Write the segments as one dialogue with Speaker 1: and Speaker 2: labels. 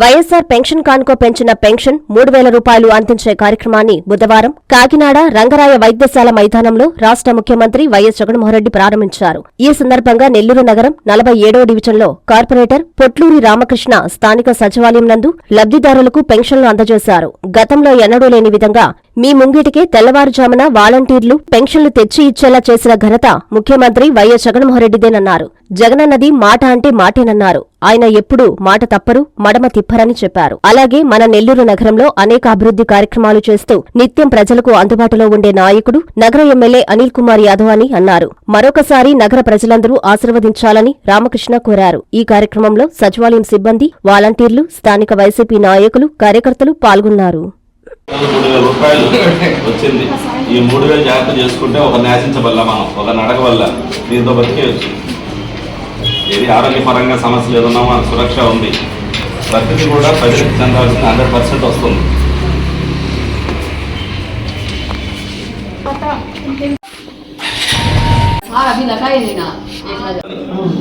Speaker 1: YSR pension కానుకో పెంచిన pension మూడు వేల రూపాయలు అందించే కార్యక్రమాన్ని బుధవారం కాకినాడ రంగరాయ వైద్యశాల మైదానంలో రాష్ట్ర ముఖ్యమంత్రి వైఎస్ జగన్మోహన్రెడ్డి ప్రారంభించారు. ఈ సందర్భంగా నెల్లూరు నగరం నలభై ఏడో డివిజన్లో కార్పొరేటర్ పొట్లూరి రామకృష్ణ స్థానిక సచివాలయం నందు లబ్దిదారులకు పెన్షన్లు అందజేశారు. గతంలో ఎన్నడూ లేని విధంగా మీ ముంగిటికే తెల్లవారుజామున వాలంటీర్లు పెన్షన్లు తెచ్చి ఇచ్చేలా చేసిన ఘనత ముఖ్యమంత్రి వైఎస్ జగన్మోహన్రెడ్డిదేనన్నారు. జగనన్నది మాట అంటే మాటేనన్నారు. ఆయన ఎప్పుడూ మాట తప్పరు మడమ తిప్పరని చెప్పారు. అలాగే మన నెల్లూరు నగరంలో అనేక అభివృద్ధి కార్యక్రమాలు చేస్తూ నిత్యం ప్రజలకు అందుబాటులో ఉండే నాయకుడు నగర ఎమ్మెల్యే అనిల్ కుమార్ యాదవ్ అని అన్నారు. మరొకసారి నగర ప్రజలందరూ ఆశీర్వదించాలని రామకృష్ణ కోరారు. ఈ కార్యక్రమంలో సచివాలయం సిబ్బంది వాలంటీర్లు స్థానిక వైసీపీ నాయకులు కార్యకర్తలు పాల్గొన్నారు.
Speaker 2: మూడు వేల రూపాయలు వచ్చింది. ఈ మూడు వేలు జాగ్రత్త చేసుకుంటే ఒక నాశించబల్ల మనం ఒక నడక వల్ల దీంతో బతికేయచ్చు. ఏది ఆరోగ్యపరంగా సమస్యలు ఏదన్నా మన సురక్ష ఉంది. ప్రకృతి కూడా ప్రజలకు చెందాల్సిన హండ్రెడ్ పర్సెంట్ వస్తుంది.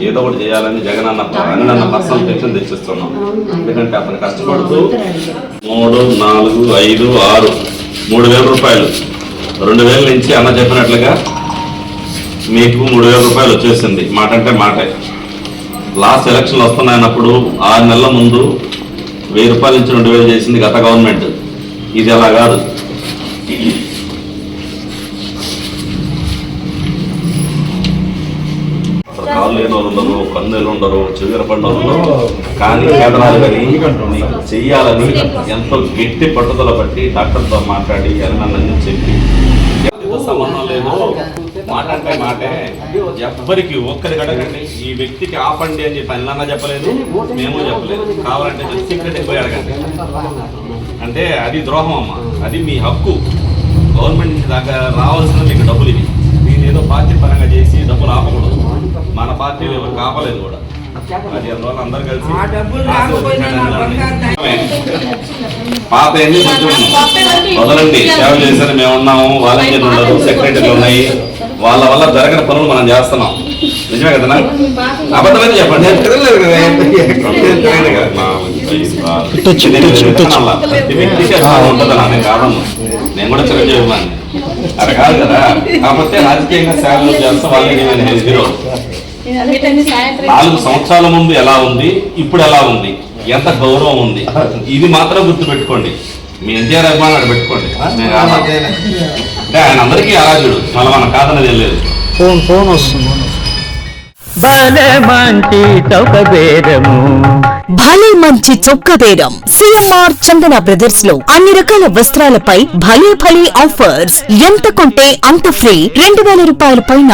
Speaker 2: ఏదో ఒకటి చేయాలని జగన్ అన్న అన్న అన్న పర్సనల్ పెన్షన్ తెచ్చిస్తున్నాం. ఎందుకంటే అతను కష్టపడుతూ మూడు నాలుగు ఐదు ఆరు మూడు వేల రూపాయలు. రెండు వేల నుంచి అన్న చెప్పినట్లుగా మీకు మూడు వేల రూపాయలు వచ్చేసింది. మాట అంటే మాటే. లాస్ట్ ఎలక్షన్లు వస్తున్నాయన్నప్పుడు ఆరు నెలల ముందు వెయ్యి రూపాయల నుంచి రెండు వేలు చేసింది గత గవర్నమెంట్. ఇది అలా కాదు. కాళ్ళు లేని వాళ్ళు ఉండరు కన్నులు ఉండరు చిగుర పండు ఉండరు కానీ కేంద్రాలు కానీ నీకు చెయ్యాలని ఎంతో గట్టి పట్టుదల బట్టి డాక్టర్తో మాట్లాడి అన్నీ చెప్పి. సంబంధం లేదు మాట అంటే మాటే. ఎవ్వరికి ఒక్కరికి అడగండి ఈ వ్యక్తికి ఆపండి అని చెప్పి అన్న చెప్పలేదు మేము చెప్పలేదు. కావాలంటే సీక్రెట్ పోయి అడగండి. అంటే అది ద్రోహం అమ్మ. అది మీ హక్కు. గవర్నమెంట్ నుంచి దాకా రావాల్సిన మీకు డబ్బులు ఇవి. దీని ఏదో పార్టీ పరంగా చేసి డబ్బులు ఆపకూడదు. పార్టీలు ఎవరు కాపలేదు కూడా. అది అందువల్ల అందరు కలిసి
Speaker 3: ఆ డబ్బులు రాకపోయినా నా బంగారు
Speaker 2: పాత ఎన్ని వదలండి. సేవ చేశారు? మేము ఉన్నాము వాలంటీర్లు ఉన్నారు సెక్రటరీలు ఉన్నాయి. వాళ్ళ వల్ల జరగని పనులు మనం చేస్తున్నాం. నిజమే చెప్పండి కదా. మా విధానాల ప్రతి వ్యక్తికి ఉంటుంది నానే కాదమ్మా నేను కూడా చిరంజీవి అక్కడ కాదు కదా. కాకపోతే రాజకీయంగా సేవలు చేస్తాం వాళ్ళకి హీరో. నాలుగు సంవత్సరాల ముందు ఎలా ఉంది? ఇప్పుడు ఎలా ఉంది? ఎంత గౌరవం ఉంది? ఇది మాత్రం గుర్తు పెట్టుకోండి మీ ఎన్టీఆర్ అభిమానం అక్కడ పెట్టుకోండి? అంటే ఆయన అందరికీ ఆరాధ్యుడు మళ్ళీ మనం కాదన్నది ఏం లేదు.
Speaker 4: ఫోన్ ఫోన్ వస్తుంది
Speaker 5: చౌక బేరము
Speaker 6: భలే మంచి చొక్క బేరం సిఎంఆర్ చందన బ్రదర్స్లో అన్ని రకాల వస్త్రాలపై భలే భలే ఆఫర్స్. ఎంత కొంటే అంత ఫ్రీ. రెండు వేల రూపాయల పైన